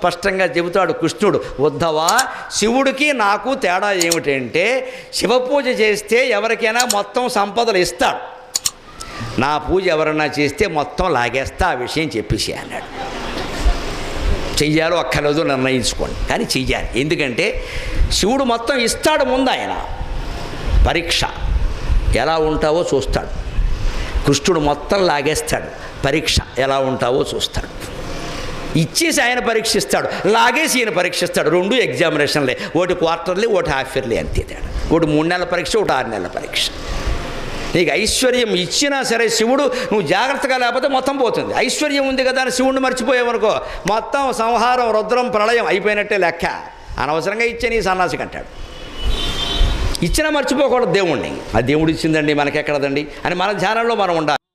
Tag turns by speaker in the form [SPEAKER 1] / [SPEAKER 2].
[SPEAKER 1] స్పష్టంగా చెబుతాడు కృష్ణుడు ఉద్ధవా శివుడికి నాకు తేడా ఏమిటంటే శివపూజ చేస్తే ఎవరికైనా మొత్తం సంపదలు ఇస్తాడు. నా పూజ ఎవరన్నా చేస్తే మొత్తం లాగేస్తా ఆ విషయం చెప్పేసి అన్నాడు. చెయ్యాలో అక్కర్లేదు నిర్ణయించుకోండి. కానీ చెయ్యాలి. ఎందుకంటే శివుడు మొత్తం ఇస్తాడు ముందు ఆయన. పరీక్ష. ఎలా ఉంటావో చూస్తాడు. కృష్ణుడు మొత్తం లాగేస్తాడు. పరీక్ష. ఎలా ఉంటావో చూస్తాడు. ఇచ్చేసి ఆయన పరీక్షిస్తాడు లాగేసి ఈయన పరీక్షిస్తాడు. రెండు ఎగ్జామినేషన్లే ఒకటి క్వార్టర్లీ ఒకటి హాఫ్ ఇయర్లీ అంతే తేడా. ఒకటి మూడు నెలల పరీక్ష ఒకటి ఆరు నెలల పరీక్ష. నీకు ఐశ్వర్యం ఇచ్చినా సరే శివుడు నువ్వు జాగ్రత్తగా లేకపోతే మొత్తం పోతుంది. ఐశ్వర్యం ఉంది కదా అని శివుడిని మర్చిపోయావనుకో మొత్తం సంహారం రుద్రం ప్రళయం అయిపోయినట్టే లెక్క. అనవసరంగా ఇచ్చే నీ సన్నాసి కంటాడు. ఇచ్చినా మర్చిపోకూడదు దేవుణ్ణి. ఆ దేవుడు ఇచ్చిందండి మనకెక్కడదండి? అని మన ధ్యానంలో మనం ఉండాలి.